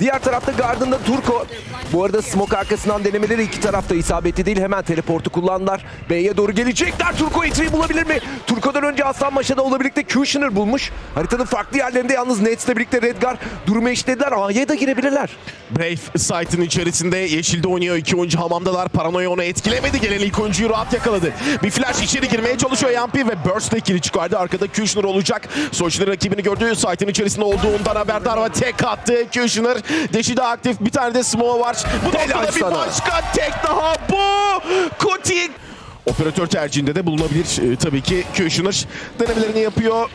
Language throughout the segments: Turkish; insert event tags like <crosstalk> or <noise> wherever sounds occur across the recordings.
Diğer tarafta Garden'da Turko. Bu arada smoke arkasından denemeleri iki tarafta isabetli değil. Hemen teleportu kullandılar. B'ye doğru gelecekler. Turko entry'yi bulabilir mi? Turko'dan önce Aslan Maşa'da ola birlikte Kushner bulmuş. Haritanın farklı yerlerinde yalnız Nets'le birlikte Redgar durumu eşitlediler. A'ya da girebilirler. Brave site'ın içerisinde yeşilde oynuyor. İki oyuncu hamamdalar. Paranoya onu etkilemedi. Gelen ilk oyuncuyu rahat yakaladı. Bir flash içeri girmeye çalışıyor Yampi ve Burst de ikili çıkardı. Arkada Kushner olacak. Soçner rakibini gördü. Site'ın içerisinde olduğundan haberdar ve tek attı. Kushner deşi de aktif. Bir tane de smoke var. Bu noktada bir sana. başka tek daha bu. Kuti Operatör tercihinde de bulunabilir. Ee, tabii ki Kushner denemelerini yapıyor.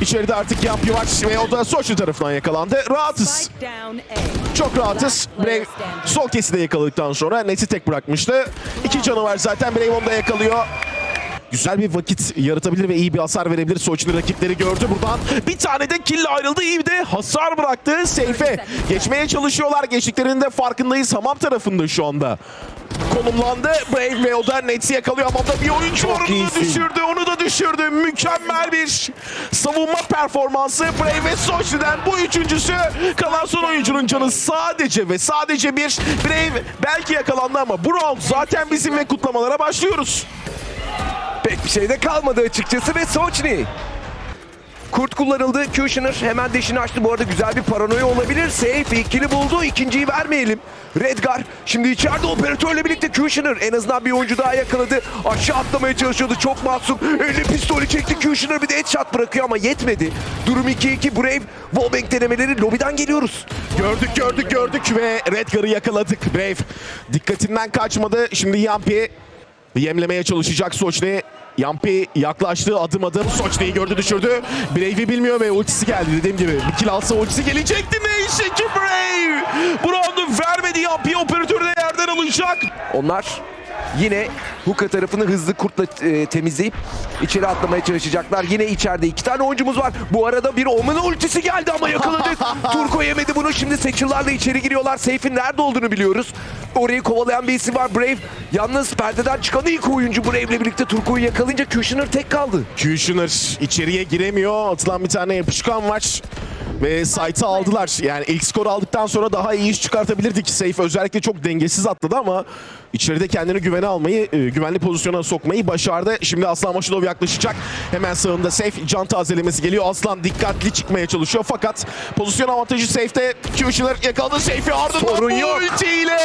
İçeride artık Yampi var ve o da Soçlu tarafından yakalandı. Rahatız. Çok rahatız. Brave sol keside yakaladıktan sonra Nets'i tek bırakmıştı. İki canı var zaten. Brave onu da yakalıyor. Güzel bir vakit yaratabilir ve iyi bir hasar verebilir. Soçlu rakipleri gördü buradan. Bir tane de kill ayrıldı. İyi bir de hasar bıraktı. Seyfe geçmeye çalışıyorlar. Geçtiklerinde farkındayız. Hamam tarafında şu anda. Konumlandı. Brave ve o da Nets'i yakalıyor. Hamamda bir oyuncu. Onu da düşürdü. Onu da düşürdü. Mükemmel bir savunma performansı. Brave ve Soçlu'dan bu üçüncüsü. Kalan son oyuncunun canı sadece ve sadece bir. Brave belki yakalandı ama bu round zaten bizim ve kutlamalara başlıyoruz. Pek bir şey de kalmadı açıkçası ve Sochni. Kurt kullanıldı. Kushner hemen deşini açtı. Bu arada güzel bir paranoya olabilir. Safe ikili buldu. İkinciyi vermeyelim. Redgar şimdi içeride operatörle birlikte Kushner en azından bir oyuncu daha yakaladı. Aşağı atlamaya çalışıyordu. Çok masum. Eline pistolü çekti. Kushner bir de headshot bırakıyor ama yetmedi. Durum 2-2. Brave wallbang denemeleri lobiden geliyoruz. Gördük gördük gördük ve Redgar'ı yakaladık. Brave dikkatinden kaçmadı. Şimdi Yampi yemlemeye çalışacak Soçni. Yampi yaklaştı adım adım Soçni'yi gördü düşürdü. Brave'i bilmiyor ve ultisi geldi dediğim gibi. Bir kill alsa ultisi gelecekti. Neyse ki Brave. Bu roundu vermedi Yampi operatörü de yerden alacak. Onlar yine Huka tarafını hızlı kurtla e, temizleyip içeri atlamaya çalışacaklar. Yine içeride iki tane oyuncumuz var. Bu arada bir Omen ultisi geldi ama yakaladık. <laughs> Turko yemedi bunu. Şimdi Seçil'larla içeri giriyorlar. Seyf'in nerede olduğunu biliyoruz. Orayı kovalayan bir isim var Brave. Yalnız perdeden çıkan ilk oyuncu Brave'le birlikte Turko'yu yakalayınca Kushner tek kaldı. Kushner içeriye giremiyor. Atılan bir tane yapışkan var. Ve site'ı aldılar. Yani ilk skor aldıktan sonra daha iyi iş çıkartabilirdik. Safe özellikle çok dengesiz atladı ama içeride kendini güvene almayı, e, güvenli pozisyona sokmayı başardı. Şimdi Aslan Maşilov yaklaşacak. Hemen sağında Safe can tazelemesi geliyor. Aslan dikkatli çıkmaya çalışıyor fakat pozisyon avantajı Safe'de. Kushner yakaladı Safe'i ardından Sorun yok. ultiyle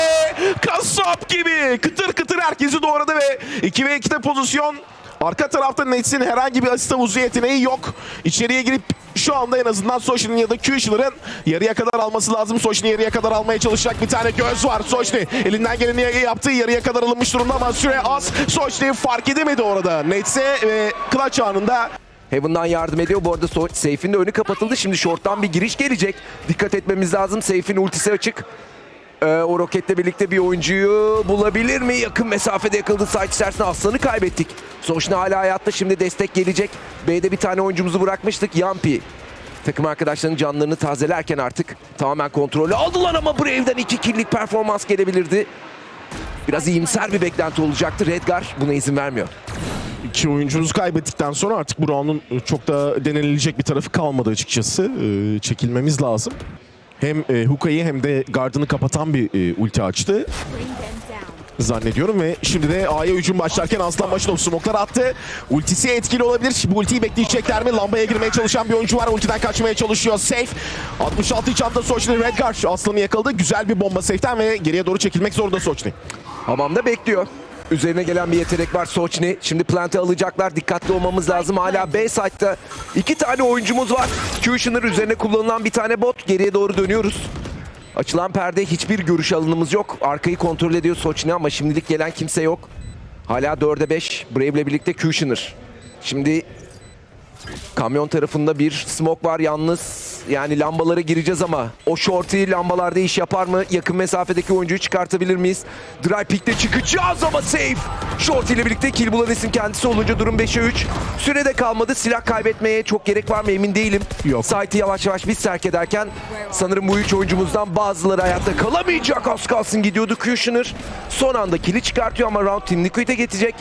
kasap gibi kıtır kıtır herkesi doğradı ve 2 ve 2'de pozisyon Arka tarafta Nets'in herhangi bir asist havuzu yeteneği yok. İçeriye girip şu anda en azından Soşni'nin ya da Kushner'ın yarıya kadar alması lazım. Soşni yarıya kadar almaya çalışacak bir tane göz var. Soşni elinden geleni yaptı. Yarıya kadar alınmış durumda ama süre az. Soşni fark edemedi orada. Nets'e ve clutch anında Heaven'dan yardım ediyor. Bu arada So- Seyf'in de önü kapatıldı. Şimdi short'tan bir giriş gelecek. Dikkat etmemiz lazım. Seyf'in ultisi açık. Ee, o roketle birlikte bir oyuncuyu bulabilir mi? Yakın mesafede yakaladı. Site içerisinde Aslan'ı kaybettik. Soşna hala hayatta. Şimdi destek gelecek. B'de bir tane oyuncumuzu bırakmıştık. Yampi. Takım arkadaşlarının canlarını tazelerken artık tamamen kontrolü aldılar ama Brave'den iki killik performans gelebilirdi. Biraz iyimser bir beklenti olacaktı. Redgar buna izin vermiyor. iki oyuncumuzu kaybettikten sonra artık bu round'un çok da denenilecek bir tarafı kalmadı açıkçası. Ee, çekilmemiz lazım. Hem e, Huka'yı hem de gardını kapatan bir e, ulti açtı. zannediyorum ve şimdi de A'ya hücum başlarken Aslan Başınov smoklar attı. Ultisi etkili olabilir. Bu ultiyi bekleyecekler mi? Lambaya girmeye çalışan bir oyuncu var. Ultiden kaçmaya çalışıyor. Safe. 66 çanta Soçni Redgar. Aslan'ı yakaladı. Güzel bir bomba Safe'den ve geriye doğru çekilmek zorunda Soçni. Hamamda bekliyor. Üzerine gelen bir yetenek var Soçni. Şimdi plante alacaklar. Dikkatli olmamız lazım. Hala B site'da iki tane oyuncumuz var. Kushner üzerine kullanılan bir tane bot. Geriye doğru dönüyoruz. Açılan perde hiçbir görüş alanımız yok. Arkayı kontrol ediyor Soçni ama şimdilik gelen kimse yok. Hala 4'e 5. Brave'le birlikte Kushner. Şimdi kamyon tarafında bir smoke var yalnız. Yani lambalara gireceğiz ama o shorty lambalarda iş yapar mı? Yakın mesafedeki oyuncuyu çıkartabilir miyiz? Dry pick'te çıkacağız ama safe. Shorty ile birlikte kill bulan isim kendisi olunca durum 5'e 3. Sürede kalmadı. Silah kaybetmeye çok gerek var mı emin değilim. Yok. Site'i yavaş yavaş biz terk ederken sanırım bu üç oyuncumuzdan bazıları hayatta kalamayacak az kalsın gidiyordu Kushner. Son anda kill'i çıkartıyor ama round Team Liquid'e geçecek.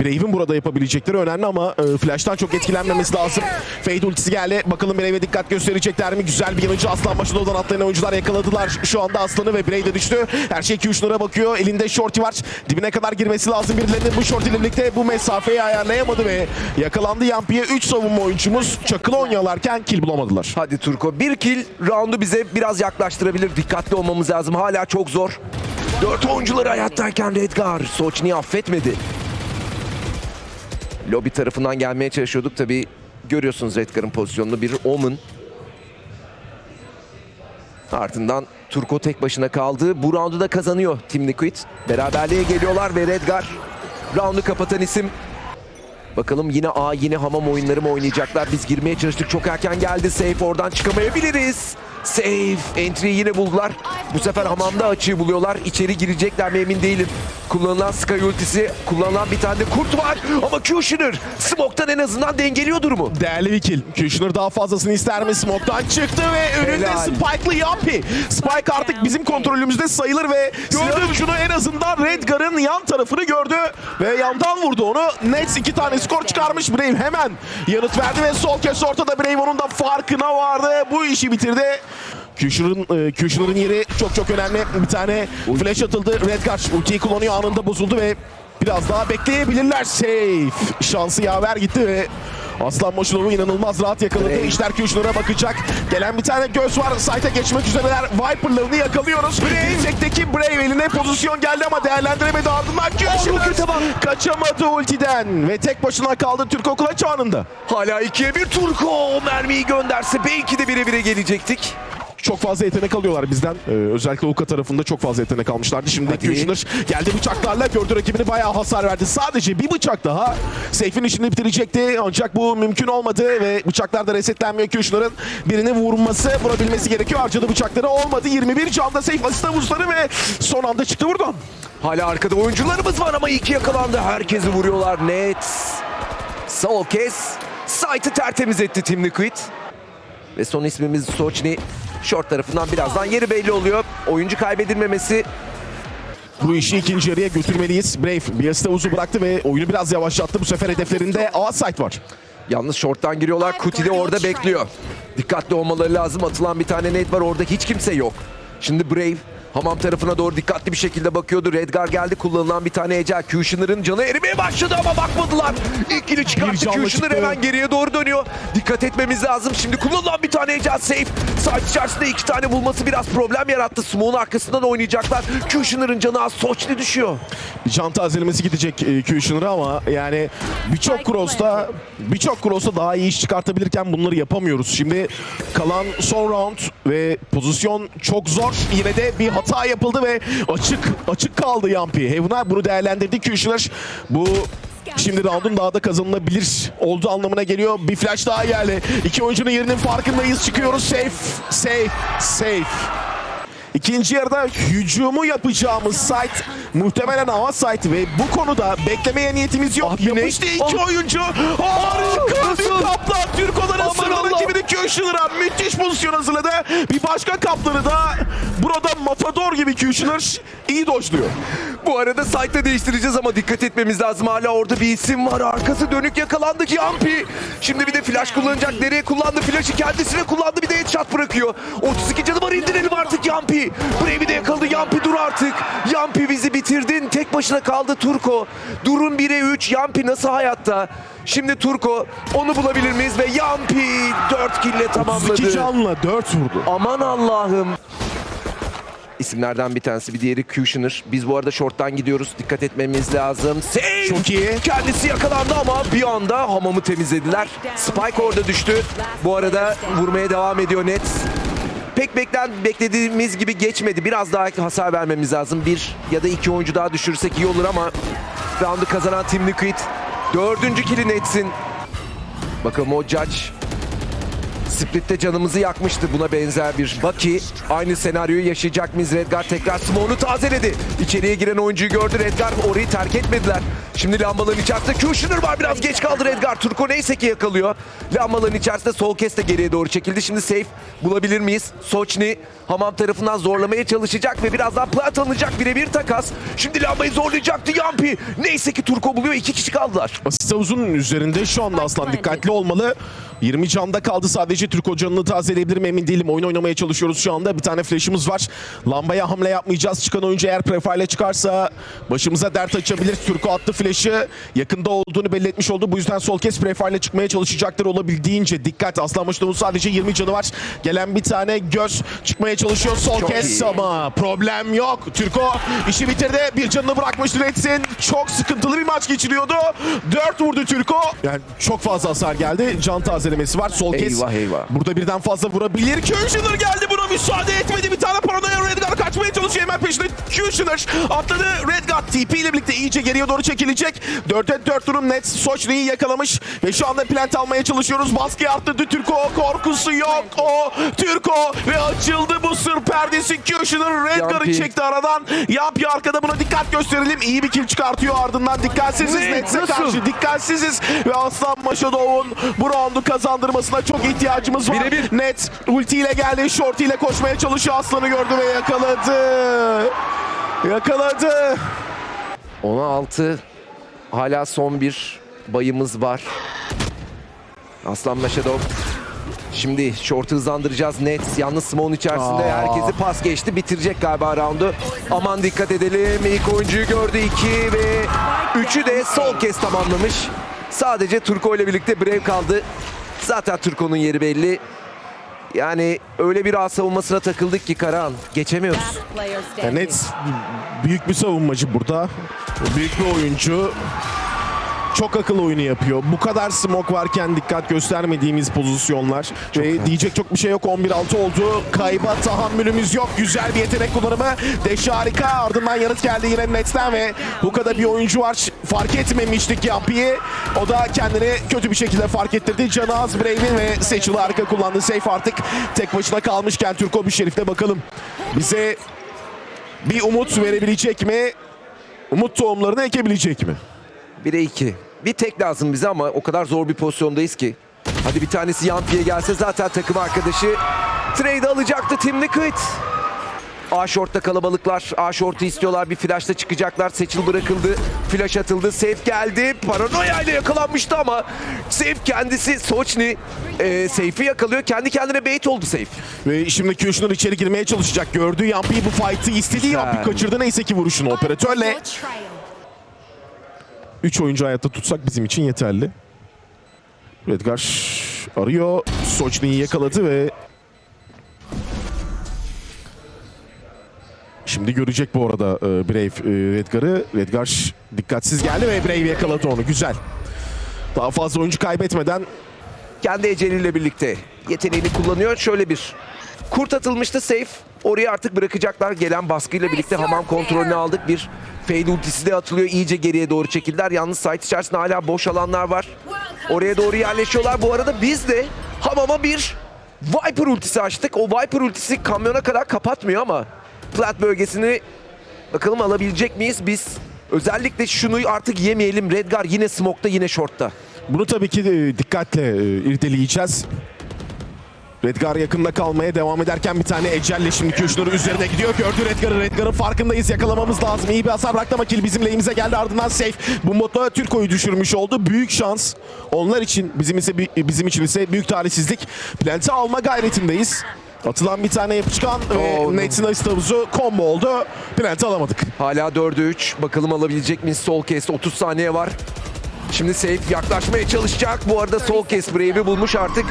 Brave'in burada yapabilecekleri önemli ama e, Flash'tan çok etkilenmemesi lazım. Fade ultisi geldi. Bakalım Brave'e dikkat gösterecekler mi? Güzel bir yanıcı Aslan başında olan atlayan oyuncular yakaladılar. Şu anda Aslan'ı ve Brave de düştü. Her şey Q'şunlara bakıyor. Elinde shorty var. Dibine kadar girmesi lazım birilerinin. Bu shorty ile birlikte bu mesafeyi ayarlayamadı ve yakalandı Yampi'ye 3 savunma oyuncumuz çakılı oynuyorlarken kill bulamadılar. Hadi Turko. Bir kill roundu bize biraz yaklaştırabilir. Dikkatli olmamız lazım. Hala çok zor. Dört oyuncuları hayattayken Redgar Soçni'yi affetmedi. Lobby tarafından gelmeye çalışıyorduk. Tabi görüyorsunuz Redgar'ın pozisyonunu. Bir Omen. Ardından Turko tek başına kaldı. Bu roundu da kazanıyor Team Liquid. Beraberliğe geliyorlar ve Redgar roundu kapatan isim. Bakalım yine A yine hamam oyunları mı oynayacaklar? Biz girmeye çalıştık. Çok erken geldi. Safe oradan çıkamayabiliriz. Safe. Entry'yi yine buldular. Bu sefer hamamda açığı buluyorlar. İçeri girecekler mi emin değilim. Kullanılan Sky ultisi. Kullanılan bir tane de kurt var. Ama Kushner Smoke'tan en azından dengeliyor durumu. Değerli bir kill. Kushner daha fazlasını ister mi? Smoke'tan çıktı ve önünde. Spike'lı Yampi. Spike artık bizim kontrolümüzde sayılır ve silahın ucunu en azından Redgar'ın yan tarafını gördü ve yandan vurdu onu. Nets iki tane skor çıkarmış. Brave hemen yanıt verdi ve sol kes ortada Brave onun da farkına vardı. Bu işi bitirdi. Kushner'ın e, Kushner'ın yeri çok çok önemli. Bir tane flash atıldı. Redgar ultiyi kullanıyor anında bozuldu ve biraz daha bekleyebilirler. Safe. Şansı yaver gitti ve Aslan Moşinov'u inanılmaz rahat yakaladı. Brave. İşler Kushner'a bakacak. Gelen bir tane göz var. Site'e geçmek üzereler. Viper'larını yakalıyoruz. Yüksekteki Brave eline pozisyon geldi ama değerlendiremedi. Ardından bak. kaçamadı ultiden. Ve tek başına kaldı Türk Okulaç anında. Hala ikiye bir Turko. Mermiyi gönderse belki de bire bire gelecektik. Çok fazla yetenek alıyorlar bizden. Ee, özellikle Uka tarafında çok fazla yetenek almışlardı. Şimdi Hadi. Kushner geldi bıçaklarla gördü rakibini bayağı hasar verdi. Sadece bir bıçak daha Seyf'in işini bitirecekti. Ancak bu mümkün olmadı ve bıçaklar da resetlenmiyor Kushner'ın. Birini vurması, vurabilmesi gerekiyor. Harcadı bıçakları olmadı. 21 canda Seyf asist avuzları ve son anda çıktı buradan. Hala arkada oyuncularımız var ama iki yakalandı. Herkesi vuruyorlar. Net. Sol kes. Site'ı tertemiz etti Team Liquid. Ve son ismimiz Sochni. Short tarafından birazdan yeri belli oluyor. Oyuncu kaybedilmemesi Bu işi ikinci yarıya götürmeliyiz. Brave bir asist havuzu bıraktı ve oyunu biraz yavaşlattı. Bu sefer hedeflerinde A site var. Yalnız short'tan giriyorlar. Kuti de orada bekliyor. Dikkatli olmaları lazım. Atılan bir tane nade var. Orada hiç kimse yok. Şimdi Brave hamam tarafına doğru dikkatli bir şekilde bakıyordu. Redgar geldi. Kullanılan bir tane Ecel. Kushner'ın canı erimeye başladı ama bakmadılar. İlk kili Bir çıkarttı. Kushner hemen geriye doğru dönüyor. Dikkat etmemiz lazım. Şimdi kullanılan bir tane Ecel safe. Side içerisinde iki tane bulması biraz problem yarattı. Smoke'un arkasından oynayacaklar. Kushner'ın canı az. Soçli düşüyor. Can tazelemesi gidecek e, Kushner'a ama yani birçok cross'ta birçok cross'ta daha iyi iş çıkartabilirken bunları yapamıyoruz. Şimdi kalan son round ve pozisyon çok zor. Yine de bir hata yapıldı ve açık açık kaldı Yampi. Heaven'a bunu değerlendirdi Kushner. Bu Şimdi round'un daha da kazanılabilir olduğu anlamına geliyor. Bir flash daha geldi. İki oyuncunun yerinin farkındayız. Çıkıyoruz. Safe, safe, safe. İkinci yarıda hücumu yapacağımız site muhtemelen hava site ve bu konuda beklemeye niyetimiz yok. Ah, bir? Yapıştı iki Ah. oyuncu. Harika bir nasıl? kaplan. Türk Aman sıralı Allah. Kushner'a müthiş pozisyon hazırladı. Bir başka kaplanı da burada Matador gibi Kushner iyi dojluyor. Bu arada site'ı değiştireceğiz ama dikkat etmemiz lazım. Hala orada bir isim var. Arkası dönük yakalandı Yampi. Şimdi bir de flash kullanacak. Nereye kullandı? Flash'ı kendisine kullandı. Bir de headshot bırakıyor. 32 canı var indirelim artık Yampi. Brave'i de yakaladı. Yampi dur artık. Yampi bizi bitirdin. Tek başına kaldı Turko. Durum 1'e 3. Yampi nasıl hayatta? Şimdi Turko onu bulabilir miyiz? Ve Yampi 4 kille 32 tamamladı. canla 4 vurdu. Aman Allah'ım. İsimlerden bir tanesi bir diğeri Kushner. Biz bu arada short'tan gidiyoruz. Dikkat etmemiz lazım. Save! Çok iyi. Kendisi yakalandı ama bir anda hamamı temizlediler. Spike orada düştü. Bu arada vurmaya devam ediyor Nets. Pek beklen beklediğimiz gibi geçmedi. Biraz daha hasar vermemiz lazım. Bir ya da iki oyuncu daha düşürürsek iyi olur ama roundu kazanan Team Liquid. Dördüncü kili Nets'in. Bakalım o Judge Split'te canımızı yakmıştı buna benzer bir Baki. Aynı senaryoyu yaşayacak mıyız? Redgar tekrar smoke'unu tazeledi. İçeriye giren oyuncuyu gördü. Redgar orayı terk etmediler. Şimdi lambaların içerisinde Kushner var. Biraz geç kaldı Redgar. Turko neyse ki yakalıyor. Lambaların içerisinde sol kes de geriye doğru çekildi. Şimdi safe bulabilir miyiz? Soçni hamam tarafından zorlamaya çalışacak ve birazdan plant alınacak birebir takas. Şimdi lambayı zorlayacaktı Yampi. Neyse ki Turko buluyor. İki kişi kaldılar. Asist havuzunun üzerinde şu anda Aslan dikkatli olmalı. 20 canda kaldı sadece Türk hocanını tazeleyebilir mi emin değilim. Oyun oynamaya çalışıyoruz şu anda. Bir tane flash'ımız var. Lambaya hamle yapmayacağız. Çıkan oyuncu eğer prefile çıkarsa başımıza dert açabilir. Türko attı flash'ı. Yakında olduğunu belli etmiş oldu. Bu yüzden sol kes prefile çıkmaya çalışacaktır olabildiğince. Dikkat Aslan Başı'nın sadece 20 canı var. Gelen bir tane göz çıkmaya çalışıyor sol Çok kes iyi. ama problem yok. Türko işi bitirdi. Bir canını bırakmıştır Etsin. Çok sıkıntılı bir maç geçiriyordu. 4 vurdu Türko. Yani çok fazla hasar geldi. Can tazelemesi var. Sol kes. Eyvah, eyvah. Burada birden fazla vurabilir. Kushner geldi buna müsaade etmedi. Bir tane paranoya Redgar kaçmaya çalışıyor hemen peşinde. Kushner atladı. Redgar TP ile birlikte iyice geriye doğru çekilecek. 4'e 4 durum net. Soçni'yi yakalamış ve şu anda plant almaya çalışıyoruz. Baskıyı arttırdı Türko. Korkusu yok. O Türko ve açıldı bu sır perdesi. Kushner Redgar'ı Yampi. çekti aradan. Yampi arkada buna dikkat gösterelim. İyi bir kill çıkartıyor ardından. Dikkatsiziz Ne? Nets'e karşı. Dikkatsiziz ve Aslan Maşadov'un bu roundu kazandırmasına çok ihtiyacımız var. Birebir. Net ultiyle geldi. Short ile koşmaya çalışıyor. Aslan'ı gördü ve yakaladı. Yakaladı. 10'a 6. Hala son bir bayımız var. Aslan Maşadov. Şimdi short'u hızlandıracağız. Nets yalnız smoke'un içerisinde Aa. herkesi pas geçti. Bitirecek galiba roundu. Aman dikkat edelim. İlk oyuncuyu gördü. 2 ve 3'ü de sol kez tamamlamış. Sadece Turko ile birlikte Brave kaldı. Zaten Turko'nun yeri belli. Yani öyle bir ağ savunmasına takıldık ki Karahan. Geçemiyoruz. Ya Nets büyük bir savunmacı burada. Büyük bir oyuncu. Çok akıl oyunu yapıyor. Bu kadar smoke varken dikkat göstermediğimiz pozisyonlar. Ve diyecek çok bir şey yok. 11-6 oldu. Kayba tahammülümüz yok. Güzel bir yetenek kullanımı. Deş harika. Ardından yanıt geldi yine Nets'ten ve Huka'da bir oyuncu var. Fark etmemiştik Yampi'yi. O da kendini kötü bir şekilde fark ettirdi. Canı az Brave'in ve Seçil'i harika kullandı. Safe artık tek başına kalmışken Türko şerifte bakalım. Bize bir umut verebilecek mi? Umut tohumlarını ekebilecek mi? 1'e 2. Bir tek lazım bize ama o kadar zor bir pozisyondayız ki. Hadi bir tanesi Yampi'ye gelse zaten takım arkadaşı trade alacaktı Tim Liquid. A short'ta kalabalıklar. A short'u istiyorlar. Bir flash'ta çıkacaklar. Seçil bırakıldı. Flash atıldı. Safe geldi. Paranoya ile yakalanmıştı ama Safe kendisi Soçni e, Safe'i yakalıyor. Kendi kendine bait oldu Safe. Ve şimdi Kushner içeri girmeye çalışacak. Gördü Yampi'yi bu fight'ı istedi. Güzel. Yampi kaçırdı neyse ki vuruşunu operatörle. 3 oyuncu hayatta tutsak bizim için yeterli. Redgar arıyor. Soçni'yi yakaladı ve Şimdi görecek bu arada e, Brave e, Redgar'ı. Redgar dikkatsiz geldi ve Brave yakaladı onu. Güzel. Daha fazla oyuncu kaybetmeden kendi eceliyle birlikte yeteneğini kullanıyor. Şöyle bir kurt atılmıştı safe. Oraya artık bırakacaklar. Gelen baskıyla birlikte hamam kontrolünü aldık. Bir fade ultisi de atılıyor. İyice geriye doğru çekildiler. Yalnız site içerisinde hala boş alanlar var. Oraya doğru yerleşiyorlar. Bu arada biz de hamama bir Viper ultisi açtık. O Viper ultisi kamyona kadar kapatmıyor ama plant bölgesini bakalım alabilecek miyiz? Biz özellikle şunu artık yemeyelim. Redgar yine smoke'ta yine short'ta. Bunu tabii ki de dikkatle e, irdeleyeceğiz. Redgar yakında kalmaya devam ederken bir tane Ecelle şimdi Kushner üzerine gidiyor. Gördü Redgar'ı. Redgar'ın farkındayız. Yakalamamız lazım. İyi bir hasar bıraktı ama kill bizim lehimize geldi. Ardından safe. Bu modda Türko'yu düşürmüş oldu. Büyük şans. Onlar için bizim ise bizim için ise büyük talihsizlik. Plant'i alma gayretindeyiz. Atılan bir tane yapışkan ve Oo. Nathan asist havuzu combo oldu. Plant'i alamadık. Hala 4'e 3. Bakalım alabilecek miyiz? Sol kes 30 saniye var. Şimdi Safe yaklaşmaya çalışacak. Bu arada sol kes Brave'i bulmuş artık.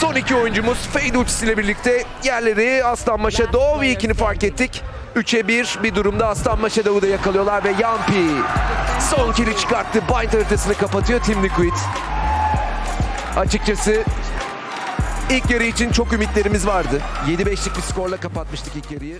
Son iki oyuncumuz Fade ultisiyle birlikte yerleri Aslan Maşadov ilkini fark ettik. 3'e 1 bir durumda Aslan Maşadov'u da yakalıyorlar ve Yampi son kili çıkarttı. Bind haritasını kapatıyor Team Liquid. Açıkçası ilk yarı için çok ümitlerimiz vardı. 7-5'lik bir skorla kapatmıştık ilk yarıyı.